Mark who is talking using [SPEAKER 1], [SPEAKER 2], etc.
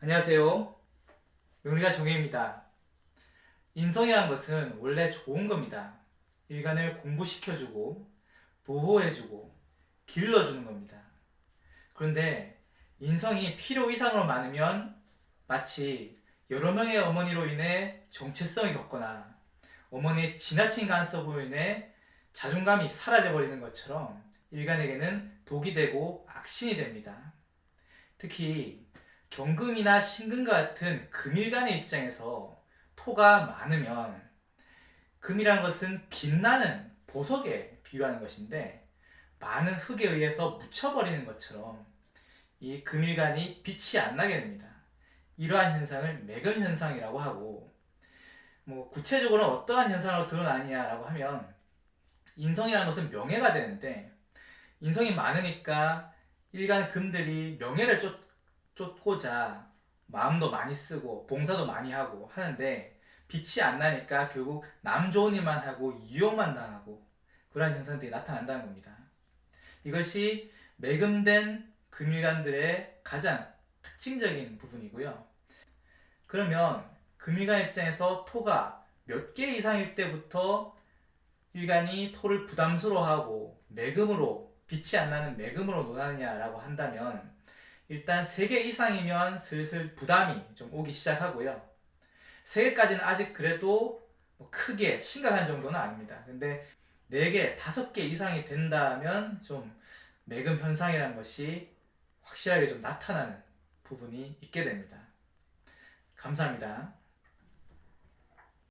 [SPEAKER 1] 안녕하세요. 명리가 정혜입니다. 인성이란 것은 원래 좋은 겁니다. 일간을 공부시켜주고, 보호해주고, 길러주는 겁니다. 그런데 인성이 필요 이상으로 많으면 마치 여러 명의 어머니로 인해 정체성이 겪거나 어머니의 지나친 간섭으로 인해 자존감이 사라져버리는 것처럼 일간에게는 독이 되고 악신이 됩니다. 특히 경금이나 신금과 같은 금일간의 입장에서 토가 많으면 금이라는 것은 빛나는 보석에 비유하는 것인데 많은 흙에 의해서 묻혀버리는 것처럼 이 금일간이 빛이 안 나게 됩니다. 이러한 현상을 매금 현상이라고 하고 뭐 구체적으로 어떠한 현상으로 드러나느냐라고 하면 인성이라는 것은 명예가 되는데 인성이 많으니까 일간 금들이 명예를 쫓, 쫓고자 마음도 많이 쓰고 봉사도 많이 하고 하는데 빛이 안 나니까 결국 남 좋은 일만 하고 이용만 당하고 그러한 현상들이 나타난다는 겁니다. 이것이 매금된 금일간들의 가장 특징적인 부분이고요. 그러면 금일간 입장에서 토가 몇 개 이상일 때부터 일간이 토를 부담스러워하고 매금으로 빛이 안 나는 매금으로 논하느냐라고 한다면 일단 3개 이상이면 슬슬 부담이 좀 오기 시작하고요. 3개까지는 아직 그래도 뭐 크게 심각한 정도는 아닙니다. 근데 4개, 5개 이상이 된다면 좀 매금 현상이라는 것이 확실하게 좀 나타나는 부분이 있게 됩니다. 감사합니다.